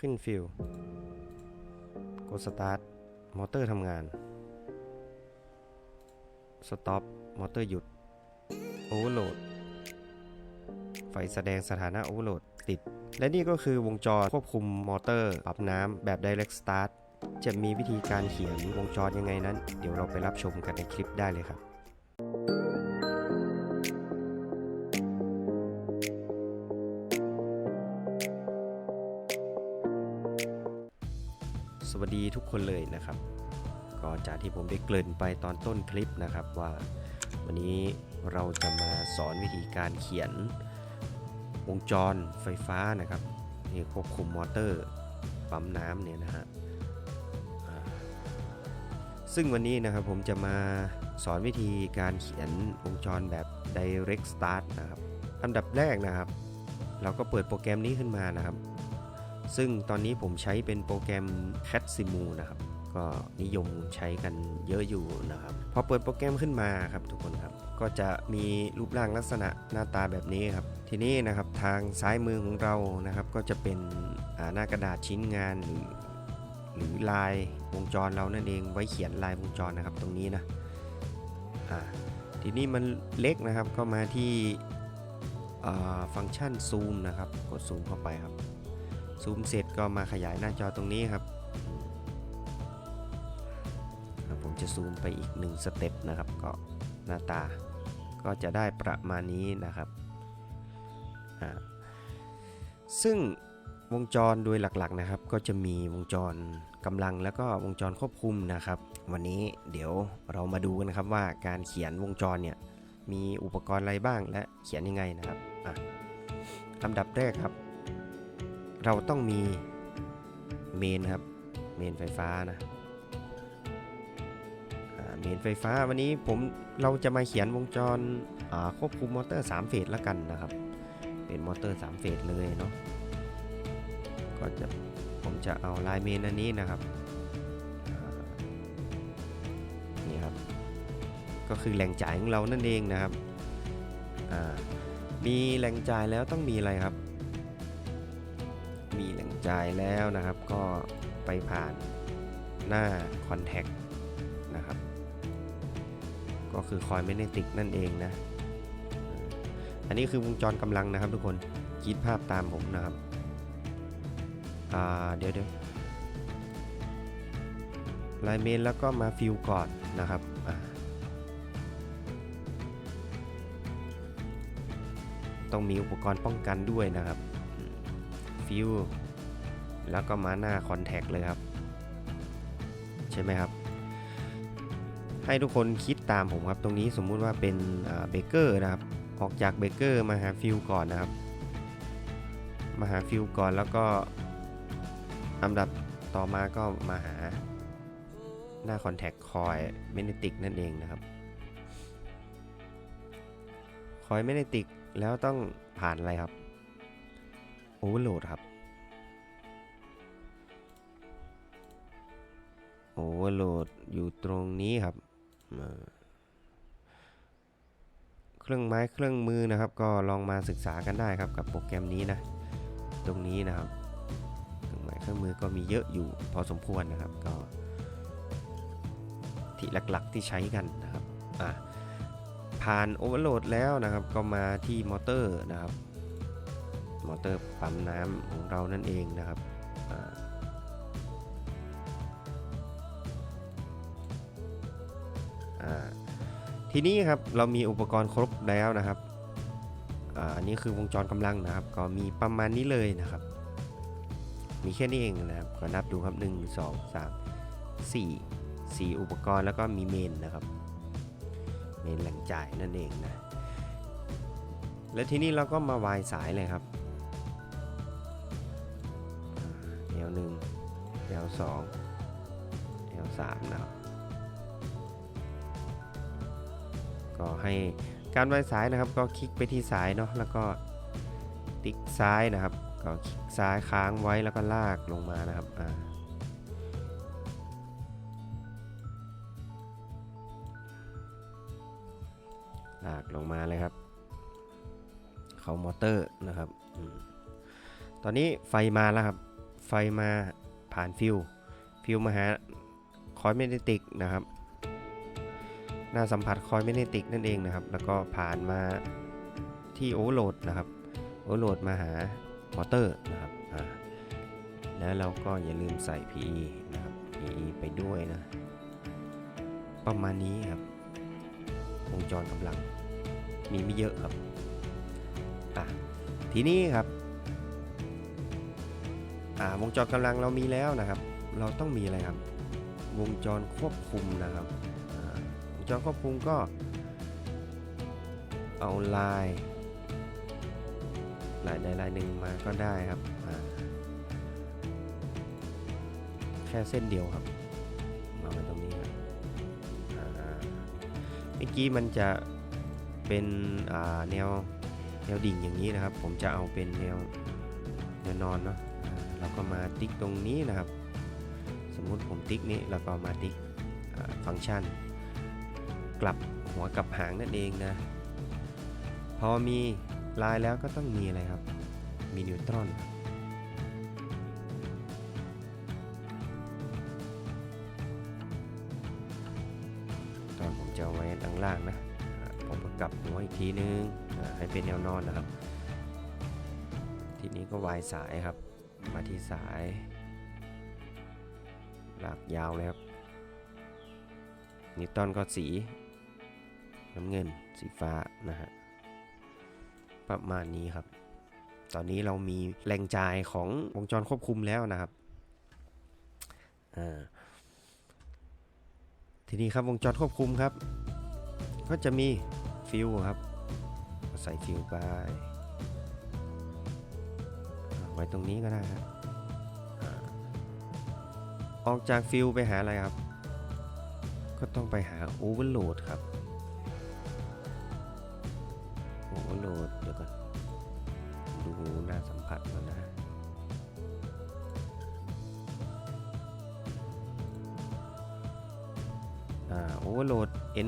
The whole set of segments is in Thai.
ขึ้นฟิลกดสตาร์ทมอเตอร์ทำงาน สต็อปมอเตอร์หยุดโอเวอร์โหลดไฟแสดงสถานะโอเวอร์โหลดติด และนี่ก็คือวงจรควบคุมมอเตอร์ปรับน้ำแบบ Direct Start จะมีวิธีการเขียนวงจรยังไงนั้น เดี๋ยวเราไปรับชมกันในคลิปได้เลยครับ คนเลยนะครับ ก็จากที่ผมได้เกริ่นไปตอนต้นคลิปนะครับว่า วันนี้เราจะมาสอนวิธีการเขียนวงจรไฟฟ้านะครับนี่ควบคุมมอเตอร์ปั๊มน้ำเนี่ยนะฮะซึ่งวันนี้นะครับผมจะมาสอนวิธีการเขียนวงจรแบบ direct start นะครับ อันดับแรกนะครับ เราก็เปิดโปรแกรมนี้ขึ้นมานะครับ ซึ่งตอนนี้ผมใช้เป็นโปรแกรม Catsimu นะครับ ก็นิยมใช้กันเยอะอยู่นะครับ พอเปิดโปรแกรมขึ้นมาครับทุกคนครับ ก็จะมีรูปร่างลักษณะหน้าตาแบบนี้ครับ ทีนี้นะครับทางซ้ายมือของเรานะครับ ก็จะเป็นหน้ากระดาษชิ้นงานหรือหรือลายวงจรเรานั่นเองไว้เขียนลายวงจรนะครับตรงนี้นะทีนี้มันเล็กนะครับก็มาที่ฟังก์ชันซูมนะครับ กดซูมเข้าไปครับ ซูมเสร็จก็มาขยายหน้าจอตรงนี้ครับ ผมจะซูมไปอีกหนึ่งสเต็ปนะครับ ก็หน้าตาก็จะได้ประมาณนี้นะครับ ซึ่งวงจรโดยหลักๆนะครับ ก็จะมีวงจรกำลังแล้วก็วงจรควบคุมนะครับ วันนี้เดี๋ยวเรามาดูกันนะครับว่าการเขียนวงจรเนี่ยมีอุปกรณ์อะไรบ้างและเขียนยังไงนะครับอะลำดับแรกครับ เราต้องมีเมนครับ เมนไฟฟ้านะเมนไฟฟ้าวันนี้ผมเราจะมาเขียนวงจรควบคุมมอเตอร์ 3 เฟสแล้วกันนะครับ เป็นมอเตอร์ 3 เฟสเลยเนาะก็จะผมจะเอาลายเมนอันนี้นะครับนี่ครับ ก็คือแหล่งจ่ายของเรานั่นเองนะครับมีแหล่งจ่ายแล้วต้องมีอะไรครับ จ่ายแล้วนะครับ ก็ไปผ่านหน้า Contact นะครับ ก็คือคอยไม่ได้ติกนั่นเองนะ อันนี้คือวงจรกำลังนะครับทุกคนคิดภาพตามผมนะครับเดี๋ยวเดี๋ยวไลน์เมนแล้วก็มาฟิลก่อนนะครับต้องมีอุปกรณ์ป้องกันด้วยนะครับ ฟิว แล้วก็มาหน้าคอนแทคเลยครับ ใช่ไหมครับ ให้ทุกคนคิดตามผมครับ ตรงนี้สมมุติว่าเป็นเบเกอร์นะครับ ออกจากเบเกอร์มาหาฟิวก่อนนะครับ มาหาฟิวก่อนแล้วก็อันดับต่อมาก็มาหาหน้าคอนแทคคอยเมเนติกนั่นเองนะครับคอยเมเนติกแล้วต้องผ่านอะไรครับโอเวอร์โหลดครับ โอเวอร์โหลดอยู่ตรงนี้ครับ เครื่องไม้เครื่องมือนะครับ ก็ลองมาศึกษากันได้ครับกับโปรแกรมนี้นะ ตรงนี้นะครับ เครื่องไม้เครื่องมือก็มีเยอะอยู่พอสมควรนะครับ ก็ ที่หลักๆที่ใช้กันนะครับ อ่าผ่านโอเวอร์โหลดแล้วนะครับ ก็มาที่มอเตอร์นะครับ มอเตอร์ปั๊มน้ำของเรานั่นเองนะครับ ทีนี้ครับเรามีอุปกรณ์ครบแล้วนะครับอันนี้คือวงจรกำลังนะครับ ก็มีประมาณนี้เลยนะครับ มีแค่นี้เองนะครับ ก็นับดูครับ 1 2 3 4 4 อุปกรณ์แล้วก็มีเมนนะครับ เมนแหล่งจ่ายนั่นเองนะ และทีนี้เราก็มาวายสายเลยครับแนวหนึ่งแนวสองแนวสามนะครับ ก็ให้การวายสายนะครับ ก็คลิกไปที่สายเนาะแล้วก็ติ๊กซ้ายนะครับ ก็คลิกซ้ายค้างไว้แล้วก็ลากลงมานะครับอ่าลากลงมาเลยครับ เขามอเตอร์นะครับอตอนนี้ไฟมาแล้วครับ ไฟมาผ่านฟิว ฟิวมาหาคอยเมกเนติกนะครับ หน้าสัมผัสคอยเมเนติกนั่นเองนะครับ แล้วก็ผ่านมาที่โอเวอร์โหลดนะครับโอเวอร์โหลดมาหามอเตอร์นะครับอ่าแล้วเราก็อย่าลืมใส่ PE นะครับ PE ไปด้วยนะ ประมาณนี้ครับวงจรกำลังมีไม่เยอะครับอะทีนี้ครับอ่าวงจรกำลังเรามีแล้วนะครับ เราต้องมีอะไรครับ วงจรควบคุมนะครับ จรควบคุมก็ เอาลายลายใดลายหนึ่งมาก็ได้ครับ แค่เส้นเดียวครับ มาไว้ตรงนี้ครับเมื่อกี้มันจะเป็นแนวแนวดิ่งอย่างนี้นะครับ ผมจะเอาเป็นแนวแนวนอนเนาะเราก็มาติ๊กตรงนี้นะครับ สมมุติผมติ๊กนี้แล้วก็มาติ๊กฟังก์ชัน กลับหัวกลับหางนั่นเองนะ พอมีลายแล้วก็ต้องมีอะไรครับ มีนิวตรอนตอนผมจะเอาไว้ด้านล่างนะ ผมก็กลับหัวอีกทีนึง ให้เป็นแนวนอนนะครับ ทีนี้ก็วายสายครับ มาที่สายลากยาวเลยครับนิวตันก็สี น้ำเงินสีฟ้านะฮะประมาณนี้ครับ ตอนนี้เรามีแหล่งจ่ายของวงจรควบคุมแล้วนะครับทีนี้ครับวงจรควบคุมครับ ก็จะมีฟิวครับใส่ฟิวไปไว้ตรงนี้ก็ได้ครับอออกจากฟิวไปหาอะไรครับ ก็ต้องไปหาโอเวอร์โหลดครับ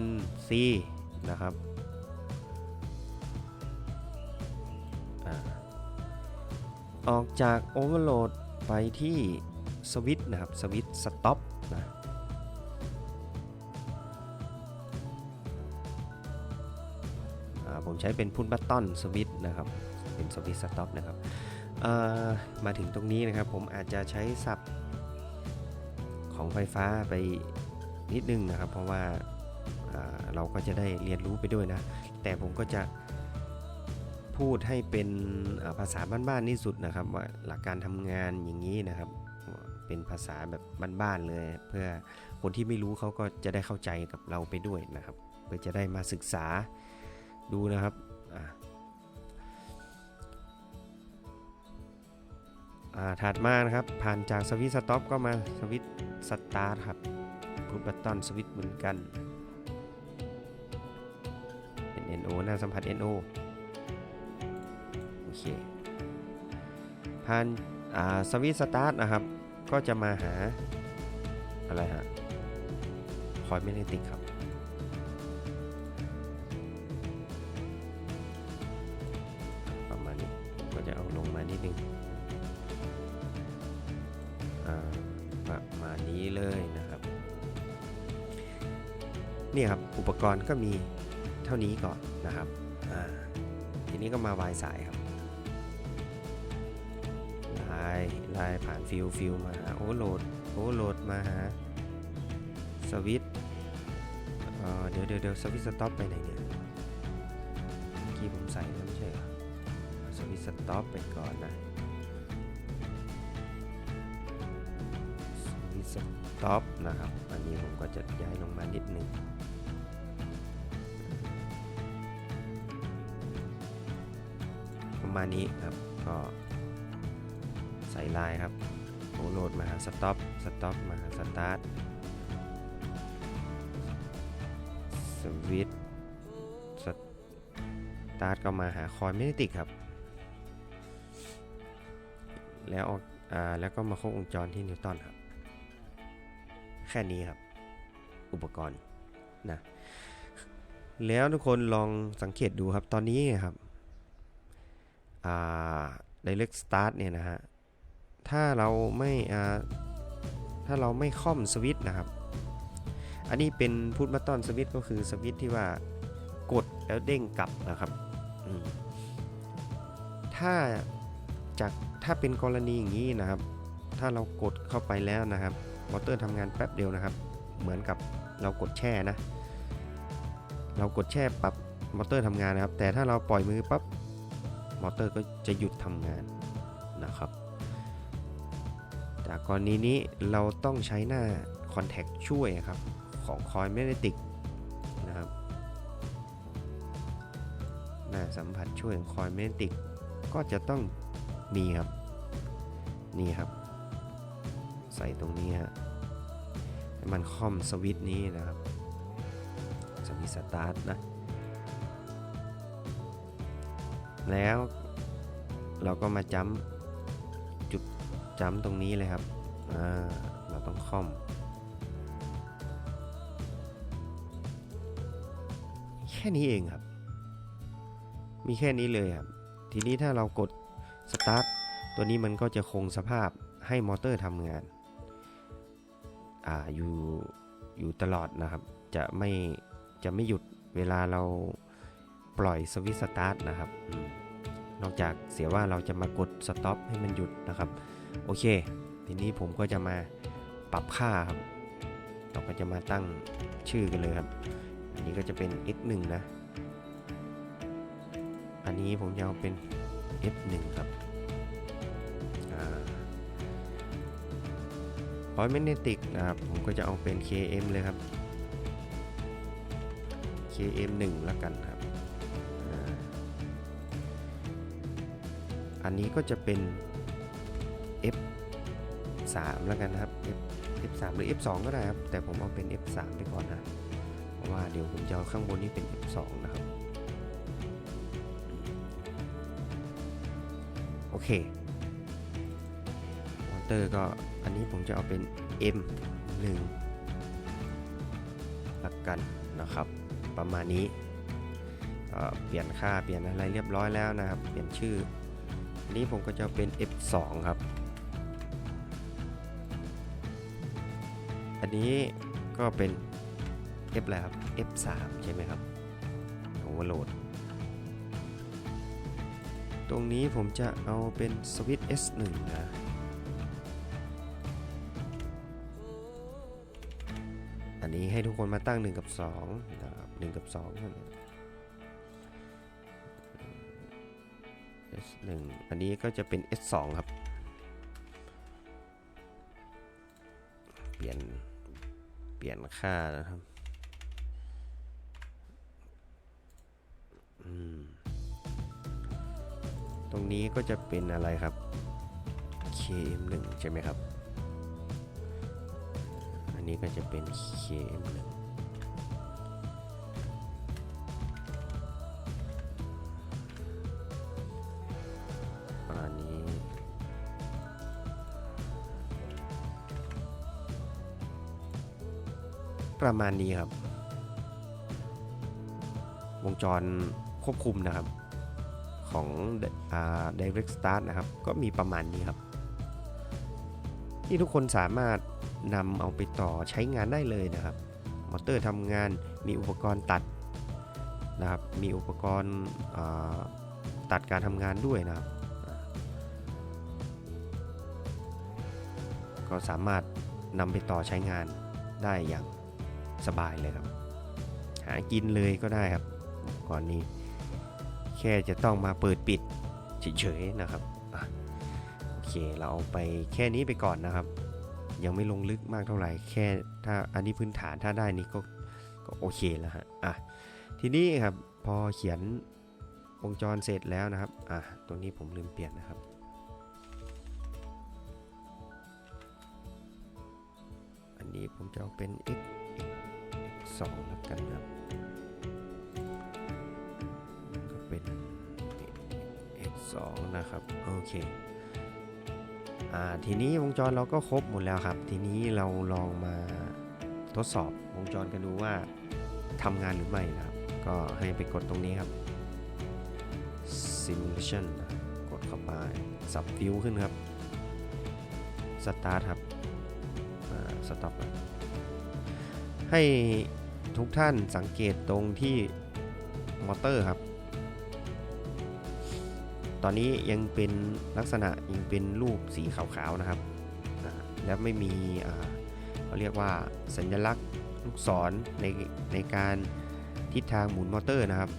NC นะครับออกจากโอเวอร์โหลดไปที่สวิตช์นะครับ สวิตสต็อปนะผมใช้เป็นพุทบัตตอนสวิตนะครับ เป็นสวิตสต็อปนะครับ มาถึงตรงนี้นะครับ ผมอาจจะใช้ศัพท์ของไฟฟ้าไปนิดนึงนะครับ เพราะว่า เราก็จะได้เรียนรู้ไปด้วยนะ แต่ผมก็จะพูดให้เป็นภาษาบ้านๆที่สุดนะครับ ว่าหลักการทำงานอย่างนี้นะครับ เป็นภาษาแบบบ้านๆเลย เพื่อคนที่ไม่รู้เขาก็จะได้เข้าใจกับเราไปด้วยนะครับ เพื่อจะได้มาศึกษาดูนะครับถัดมานะครับ ผ่านจากสวิตสต็อปก็มาสวิตสตาร์ทครับพุทบัตตอนสวิตเหมือนกัน NO หน้าสัมผัส NO โอเคผ่านาสวิตสตาร์ทนะครับ ก็จะมาหาอะไรฮะคอยไม่ได้ติดครับ ประมาณนี้ก็จะเอาลงมานิดนึงประมาณนี้เลยนะครับ นี่ครับ อุปกรณ์ก็มี ท่านี้ก่อนนะครับทีนี้ก็มาวายสายครับไลายลายผ่านฟิลฟิลมาหาโออโหลดโออโหลดมาหาสวิตเดี๋ยวเดี๋ยวเดี๋ยวสวิตสต็อปไปไหนเนี่ยเมื่อกี้ผมใส่แล้วไม่ใช่เหรอสวิตสต็อปไปก่อนนะสวิตสต็อปนะครับอันนี้ผมก็จะย้ายลงมานิดนึง ประมาณนี้ครับ ก็ใส่ลายครับโหโหลดมาหาสต็อปสต็อปมาหาสตาร์ทสวิตสตาร์ทก็มาหาคอยไม่ได้ติดครับ แล้วออกอ่าแล้วก็มาควบวงจรที่นิวตันครับ แค่นี้ครับ อุปกรณ์นะแล้วทุกคนลองสังเกตดูครับตอนนี้ครับ direct start เนี่ยนะฮะ ถ้าเราไม่อ่าถ้าเราไม่ค่อมสวิตช์นะครับ อันนี้เป็นพุทบัตตอนสวิตช์ก็คือสวิตช์ที่ว่ากดแล้วเด้งกลับนะครับ ถ้าจากถ้าเป็นกรณีอย่างนี้นะครับ ถ้าเรากดเข้าไปแล้วนะครับมอเตอร์ทำงานแป๊บเดียวนะครับ เหมือนกับเรากดแช่นะ เรากดแช่ปรับมอเตอร์ทำงานนะครับ แต่ถ้าเราปล่อยมือปั๊บ มอเตอร์ก็จะหยุดทำงานนะครับ จากกรณีนี้เราต้องใช้หน้าคอนแทคช่วยครับ ของคอยแมกเนติกนะครับ หน้าสัมผัสช่วยของคอยแมกเนติกก็จะต้องมีครับ นี่ครับ ใส่ตรงนี้ฮะให้มันค่อมสวิตช์นี้นะครับสวิตช์สตาร์ทนะ แล้วเราก็มาจ้ำจุดจ้ำตรงนี้เลยครับเราต้องค่อม แค่นี้เองครับ มีแค่นี้เลยครับ ทีนี้ถ้าเรากดสตาร์ทตัวนี้มันก็จะคงสภาพให้มอเตอร์ทำงานอ่าอยู่อยู่ตลอดนะครับ จะไม่จะไม่หยุดเวลาเรา ปล่อยสวิตสตาร์ทนะครับอนอกจากเสียว่าเราจะมากดสต็อปให้มันหยุดนะครับ โอเค ทีนี้ผมก็จะมาปรับค่าครับเราก็จะมาตั้งชื่อกันเลยครับ อันนี้ก็จะเป็น x1 นะ อันนี้ผมจะเอาเป็น f1 ครับอ่าพอยแมกเนติกนะครับ ผมก็จะเอาเป็น km เลยครับ km1 แล้วกันครับ อันนี้ก็จะเป็น f3 แล้วกันนะครับ f f3 หรือ f2 ก็ได้ครับ แต่ผมเอาเป็น f3 ไปก่อนนะ เพราะว่าเดี๋ยวผมจะเอาข้างบนนี้เป็น f2 นะครับ โอเคมอเตอร์ก็อันนี้ผมจะเอาเป็น M1 ละกันนะครับ ประมาณนี้ เปลี่ยนค่าเปลี่ยนอะไรเรียบร้อยแล้วนะครับ เปลี่ยนชื่อ นนี้ผมก็จะเอาเป็น F2 ครับ อันนี้ก็เป็น F อะไรครับ F3 ใช่ไหมครับโอเวอร์โหลด ตรงนี้ผมจะเอาเป็นสวิตช์ S1 นะอันนี้ให้ทุกคนมาตั้ง 1 กับ2นะครับ1กับ2นั่น S1 อันนี้ก็จะเป็น S2 ครับ เปลี่ยน เปลี่ยนค่านะครับ ตรงนี้ก็จะเป็นอะไรครับ KM1 ใช่ไหมครับ อันนี้ก็จะเป็น KM1 ประมาณนี้ครับ วงจรควบคุมนะครับของ Direct Start นะครับ ก็มีประมาณนี้ครับ ที่ทุกคนสามารถนำเอาไปต่อใช้งานได้เลยนะครับ มอเตอร์ทำงานมีอุปกรณ์ตัดนะครับ มีอุปกรณ์ตัดการทำงานด้วยนะครับ ก็สามารถนำไปต่อใช้งานได้อย่าง สบายเลยครับ หากินเลยก็ได้ครับก่อนนี้ แค่จะต้องมาเปิดปิดเฉยๆนะครับอโอเคเราเอาไปแค่นี้ไปก่อนนะครับ ยังไม่ลงลึกมากเท่าไหร่แค่ถ้าอันนี้พื้นฐานถ้าได้นี้ก็ก็โอเคแล้วฮะอะทีนี้ครับพอเขียนวงจรเสร็จแล้วนะครับอะตรงนี้ผมลืมเปลี่ยนนะครับอันนี้ผมจะเอาเป็น x 2แล้วกันครับก็เป็น x 2นะครับโอเคอ่าทีนี้วงจรเราก็ครบหมดแล้วครับ ทีนี้เราลองมาทดสอบวงจรกันดูว่าทำงานหรือไม่นะครับ ก็ให้ไปกดตรงนี้ครับ simulation กดเข้าไปสับฟิวขึ้นครับสตาร์ทครับสต็อปให้ ทุกท่านสังเกตตรงที่มอเตอร์ครับ ตอนนี้ยังเป็นลักษณะยังเป็นรูปสีขาวๆนะครับ แล้วไม่มีเขาเรียกว่าสัญลักษณ์ลูกศรในในการทิศทางหมุนมอเตอร์นะครับ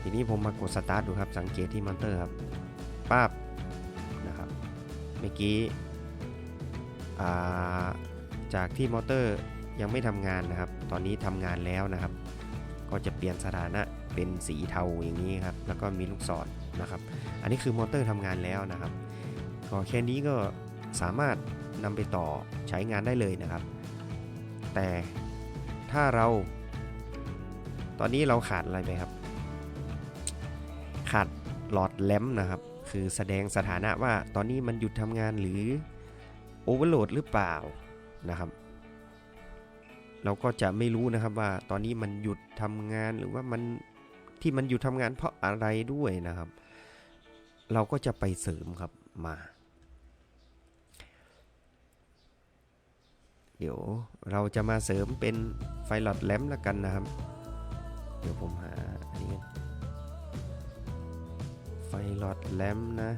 ทีนี้ผมมากดสตาร์ทดูครับ สังเกตที่มอเตอร์ครับป้าบนะครับ เมื่อกี้จากที่มอเตอร์ ยังไม่ทำงานนะครับ ตอนนี้ทำงานแล้วนะครับ ก็จะเปลี่ยนสถานะเป็นสีเทาอย่างนี้ครับ แล้วก็มีลูกศรนะครับ อันนี้คือมอเตอร์ทำงานแล้วนะครับก็แค่นี้ก็สามารถนำไปต่อใช้งานได้เลยนะครับ แต่ถ้าเรา ตอนนี้เราขาดอะไรไปครับ ขาดหลอดแลมนะครับ คือแสดงสถานะว่าตอนนี้มันหยุดทำงานหรือโอเวอร์โหลดหรือเปล่านะครับ เราก็จะไม่รู้นะครับว่าตอนนี้มันหยุดทำงานหรือว่ามันที่มันหยุดทำงานเพราะอะไรด้วยนะครับ เราก็จะไปเสริมครับมา เดี๋ยวเราจะมาเสริมเป็นไฟหลอดแลมละกันนะครับ เดี๋ยวผมหาอันนี้ไฟหลอดแลมนะ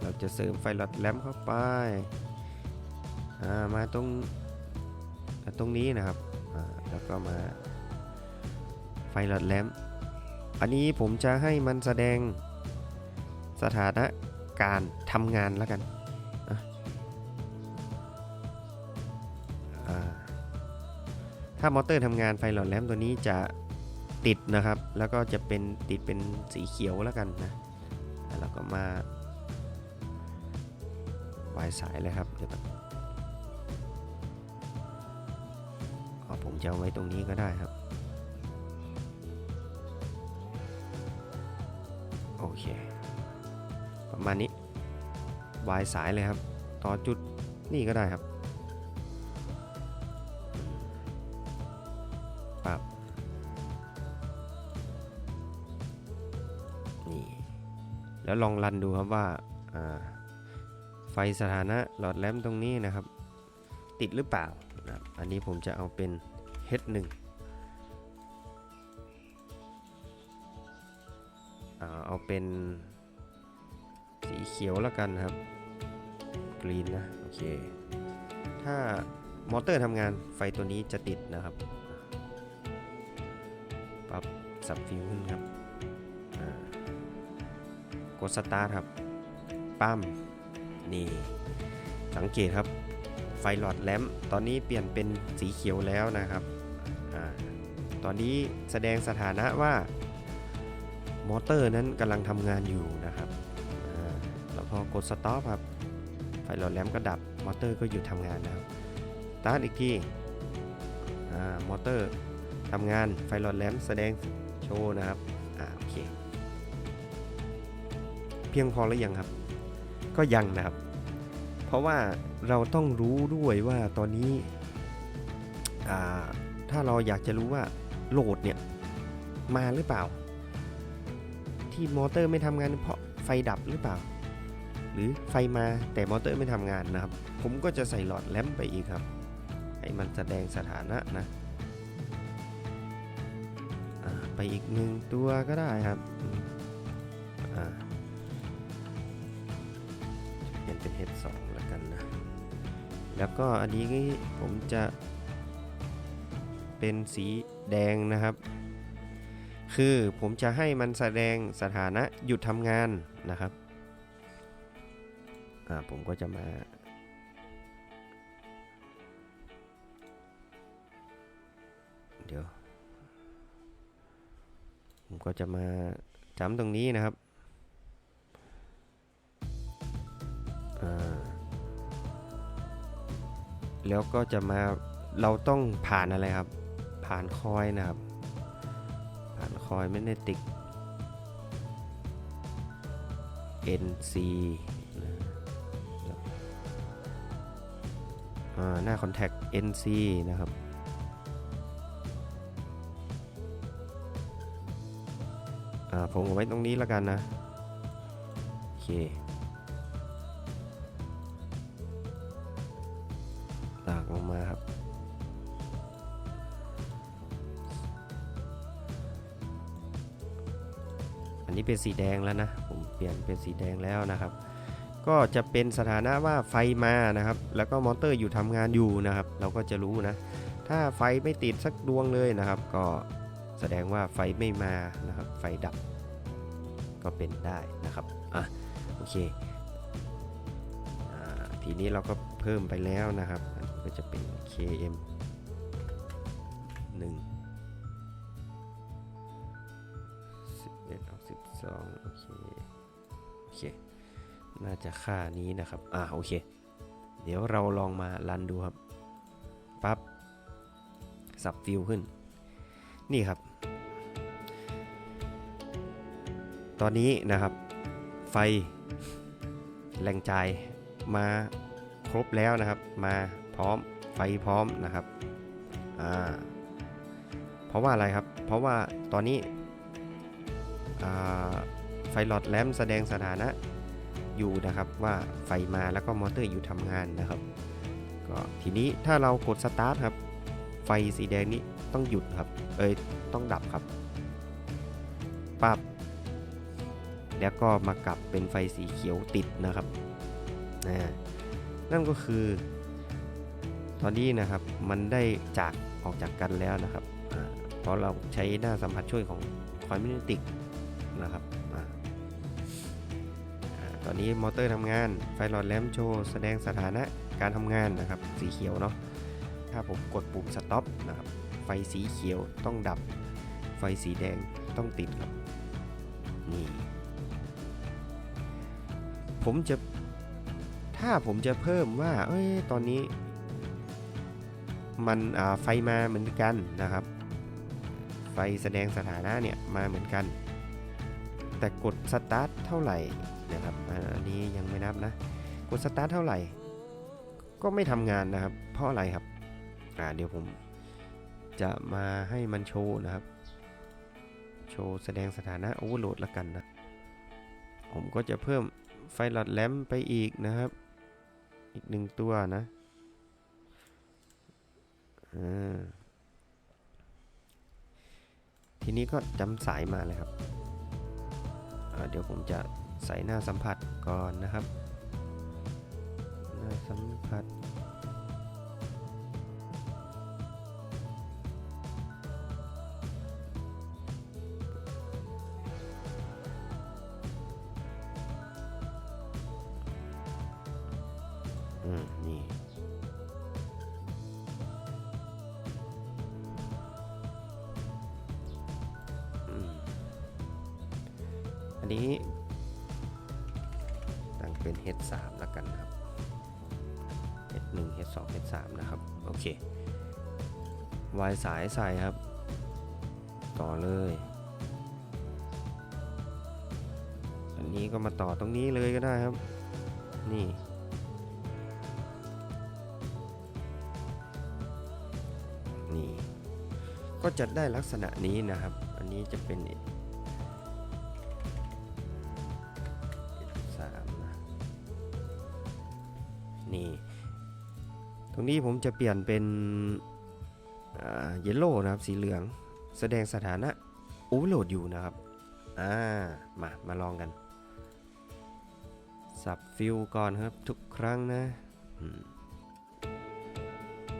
เราจะเสริมไฟหลอดแลมเข้าไป อ่า มาตรง ตรงนี้นะครับแล้วก็มาไฟหลอดแลมอันนี้ผมจะให้มันแสดงสถานะการทำงานแล้วกันถ้ามอเตอร์ทำงานไฟหลอดแลมตัวนี้จะติดนะครับ แล้วก็จะเป็นติดเป็นสีเขียวแล้วกันนะอะแล้วก็มาวายสายเลยครับเดี๋ยว จะเอาไว้ตรงนี้ก็ได้ครับ โอเค ประมาณนี้วายสายเลยครับ ต่อจุดนี่ก็ได้ครับปับนี่ แล้วลองรันดูครับว่าาไฟสถานะหลอดแลมตรงนี้นะครับ ติดหรือเปล่านะครับอันนี้ผมจะเอาเป็น H1 อ่าเอาเป็นสีเขียวแล้วกันครับ กรีนนะ โอเค ถ้ามอเตอร์ทำงานไฟตัวนี้จะติดนะครับ ปรับสับฟิวขึ้นครับกดสตาร์ทครับ ปั้ม นี่ สังเกตครับ ไฟหลอดแลมตอนนี้เปลี่ยนเป็นสีเขียวแล้วนะครับ ตอนนี้แสดงสถานะว่ามอเตอร์นั้นกำลังทำงานอยู่นะครับแล้วพอกดสต็อปครับ ไฟหลอดแลมก็ดับ มอเตอร์ก็หยุดทำงานนะครับตาร์ทอีกทีอมอเตอร์ทำงาน ไฟหลอดแลมแสดงโชว์นะครับ อ่าโอเค เพียงพอหรือยังครับ ก็ยังนะครับ เพราะว่าเราต้องรู้ด้วยว่าตอนนี้ ถ้าเราอยากจะรู้ว่า โหลดเนี่ยมาหรือเปล่า ที่มอเตอร์ไม่ทำงานเพราะไฟดับหรือเปล่า หรือไฟมาแต่มอเตอร์ไม่ทำงานนะครับ ผมก็จะใส่หลอดแลมไปอีกครับ ให้มันแสดงสถานะนะไปอีกหนึ่งตัวก็ได้ครับเปลี่ยนเป็น H2 แล้วกันนะ แล้วก็อันนี้ผมจะเป็นสี แดงนะครับ คือผมจะให้มันแสดงสถานะหยุดทำงานนะครับผมก็จะมา เดี๋ยว ผมก็จะมาจำตรงนี้นะครับแล้วก็จะมาเราต้องผ่านอะไรครับ ผ่านคอยนะครับ ผ่านคอยไม่ได้ติก NC นะอ่าหน้า Contact NC นะครับผมเอาไว้ตรงนี้แล้วกันนะ โอเค นี้เป็นสีแดงแล้วนะ ผมเปลี่ยนเป็นสีแดงแล้วนะครับ ก็จะเป็นสถานะว่าไฟมานะครับ แล้วก็มอเตอร์อยู่ทำงานอยู่นะครับ เราก็จะรู้นะ ถ้าไฟไม่ติดสักดวงเลยนะครับ ก็แสดงว่าไฟไม่มานะครับ ไฟดับ ก็เป็นได้นะครับ อะ โอเคอ่าทีนี้เราก็เพิ่มไปแล้วนะครับ ก็จะเป็น KM 1 11ออก12โอเค โอเค น่าจะค่านี้นะครับ อ่าโอเค เดี๋ยวเราลองมารันดูครับ ปั๊บ สับฟิลขึ้น นี่ครับ ตอนนี้นะครับ ไฟ แรงจ่ายมาครบแล้วนะครับ มาพร้อม ไฟพร้อมนะครับ อ่า เพราะว่าอะไรครับ เพราะว่าตอนนี้ ไฟหลอดแลมแสดงสถานะอยู่นะครับว่าไฟมาแล้วก็มอเตอร์อยู่ทำงานนะครับก็ทีนี้ถ้าเรากดสตาร์ทครับ ไฟสีแดงนี้ต้องหยุดครับ เอ้ยต้องดับครับปั๊บแล้วก็มากลับเป็นไฟสีเขียวติดนะครับนะนั่นก็คือ ตอนนี้นะครับมันได้จากออกจากกันแล้วนะครับเพราะเราใช้หน้าสัมผัสช่วยของคอยมินิติก นะครับอตอนนี้มอเตอร์ทำงาน ไฟหลอดแลมโชว์แสดงสถานะการทำงานนะครับ สีเขียวเนาะ ถ้าผมกดปุ่มสต็อปนะครับ ไฟสีเขียวต้องดับ ไฟสีแดงต้องติดครับ นี่ ผมจะ ถ้าผมจะเพิ่มว่า เอ้ย ตอนนี้ มันไฟมาเหมือนกันนะครับ ไฟแสดงสถานะเนี่ยมาเหมือนกัน แต่กดสตาร์ทเท่าไหร่นะครับอันนี้ยังไม่นับนะ กดสตาร์ทเท่าไหร่ ก็ไม่ทำงานนะครับ เพราะอะไรครับอ่าเดี๋ยวผมจะมาให้มันโชว์นะครับ โชว์แสดงสถานะโอเวอร์โหลดละกันนะ ผมก็จะเพิ่มไฟหลอดแลมไปอีกนะครับ อีกหนึ่งตัวนะอ่าทีนี้ก็จำสายมาเลยครับ เดี๋ยวผมจะใส่หน้าสัมผัสก่อนนะครับ หน้าสัมผัส นี้ตั้งเป็น H3 แล้วกันครับ H1 H2 H3 นะครับโอเควายสายใส่ครับ ต่อเลย อันนี้ก็มาต่อตรงนี้เลยก็ได้ครับ นี่นี่ก็จะได้ลักษณะนี้นะครับ อันนี้จะเป็น นี้ผมจะเปลี่ยนเป็นเยลโล่นะครับสีเหลือง แสดงสถานะโอเวอร์โหลดอยู่นะครับ อ่า มา มาลองกัน สับฟิลก่อนครับทุกครั้งนะ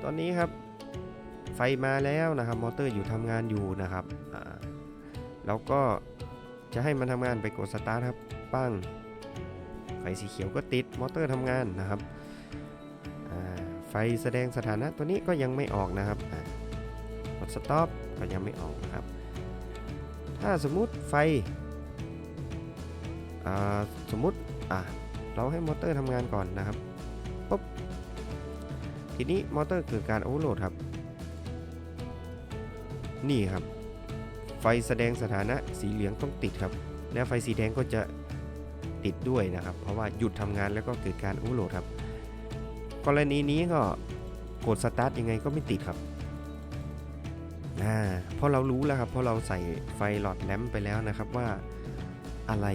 ตอนนี้ครับไฟมาแล้วนะครับ มอเตอร์อยู่ทำงานอยู่นะครับ อ่า แล้วก็จะให้มันทำงานไปกดสตาร์ทครับ ปั้ง ไฟสีเขียวก็ติด มอเตอร์ทำงานนะครับ ไฟแสดงสถานะตัวนี้ก็ยังไม่ออกนะครับกดสต็อปก็ยังไม่ออกนะครับ ถ้าสมมุติไฟสมมุติอะเราให้มอเตอร์ทำงานก่อนนะครับปุ๊บทีนี้มอเตอร์เกิดการโอเวอร์โหลดครับ นี่ครับ ไฟแสดงสถานะสีเหลืองต้องติดครับ และไฟสีแดงก็จะติดด้วยนะครับ เพราะว่าหยุดทำงานแล้วก็เกิดการโอเวอร์โหลดครับ กรณีนี้ก็กดสตาร์ทยังไงก็ไม่ติดครับอ่าเพราะเรารู้แล้วครับเพราะเราใส่ไฟหลอดแลมป์ไปแล้วนะครับว่าอะไร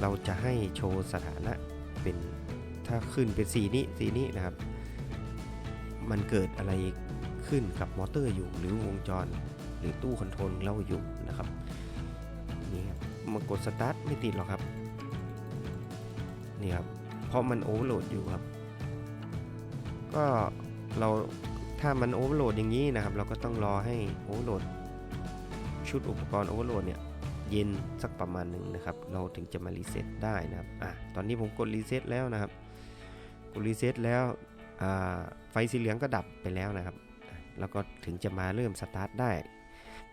เราจะให้โชว์สถานะเป็นถ้าขึ้นเป็นสีนี้สีนี้นะครับ มันเกิดอะไรขึ้นกับมอเตอร์อยู่หรือวงจร หรือตู้คอนโทรลเราอยู่นะครับนี่ครับมากดสตาร์ทไม่ติดหรอกครับนี่ครับเพราะมันโอเวอร์โหลดอยู่ครับ ก็เราถ้ามันโอเวอร์โหลดอย่างนี้นะครับ เราก็ต้องรอให้โอเวอร์โหลดชุดอุปกรณ์โอเวอร์โหลดเนี่ยเย็นสักประมาณหนึ่งนะครับ เราถึงจะมารีเซ็ตได้นะครับอะตอนนี้ผมกดรีเซ็ตแล้วนะครับ กดรีเซ็ตแล้วไฟสีเหลืองก็ดับไปแล้วนะครับ แล้วก็ถึงจะมาเริ่มสตาร์ทได้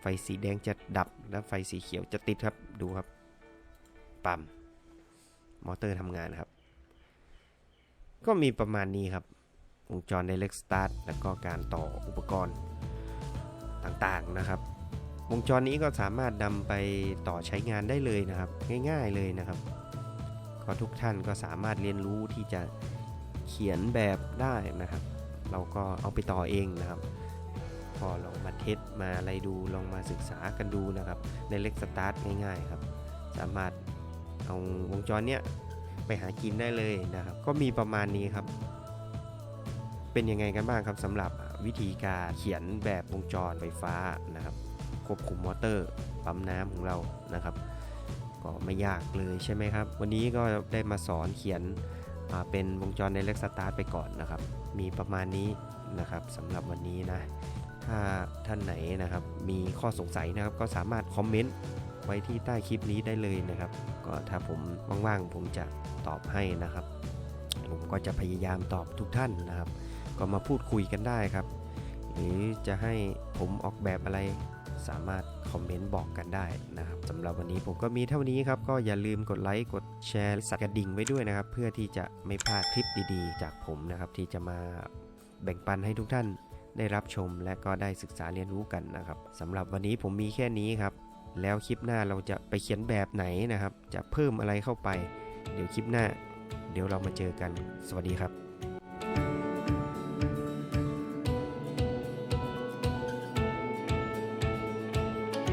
ไฟสีแดงจะดับแล้วไฟสีเขียวจะติดครับ ดูครับ ปั๊ม มอเตอร์ทำงานครับ ก็มีประมาณนี้ครับ วงจร Direct Start แล้วก็การต่ออุปกรณ์ต่างๆนะครับ วงจรนี้ก็สามารถนำไปต่อใช้งานได้เลยนะครับ ง่ายๆเลยนะครับ ก็ทุกท่านก็สามารถเรียนรู้ที่จะเขียนแบบได้นะครับ เราก็เอาไปต่อเองนะครับพอลองมาเทสมาอะไรดูลองมาศึกษากันดูนะครับในเล็กสตาร์ทง่ายๆครับ สามารถเอาวงจรเนี้ยไปหากินได้เลยนะครับ ก็มีประมาณนี้ครับ เป็นยังไงกันบ้างครับสำหรับวิธีการเขียนแบบวงจรไฟฟ้านะครับ ควบคุมมอเตอร์ปั๊มน้ำของเรานะครับ ก็ไม่ยากเลยใช่ไหมครับ วันนี้ก็ได้มาสอนเขียนเป็นวงจรในเล็กสตาร์ทไปก่อนนะครับ มีประมาณนี้นะครับสำหรับวันนี้นะ ถ้าท่านไหนนะครับ มีข้อสงสัยนะครับก็สามารถคอมเมนต์ไว้ที่ใต้คลิปนี้ได้เลยนะครับ ก็ถ้าผมว่างๆผมจะตอบให้นะครับ ผมก็จะพยายามตอบทุกท่านนะครับ ก็มาพูดคุยกันได้ครับ หรือจะให้ผมออกแบบอะไรสามารถคอมเมนต์บอกกันได้นะครับสำหรับวันนี้ผมก็มีเท่านี้ครับ ก็อย่าลืมกดไลค์กดแชร์สักกระดิ่งไว้ด้วยนะครับ เพื่อที่จะไม่พลาดคลิปดีๆ จากผมนะครับที่จะมาแบ่งปันให้ทุกท่านได้รับชมและก็ได้ศึกษาเรียนรู้กันนะครับสำหรับวันนี้ผมมีแค่นี้ครับ แล้วคลิปหน้าเราจะไปเขียนแบบไหนนะครับ จะเพิ่มอะไรเข้าไป เดี๋ยวคลิปหน้า เดี๋ยวเรามาเจอกัน สวัสดีครับ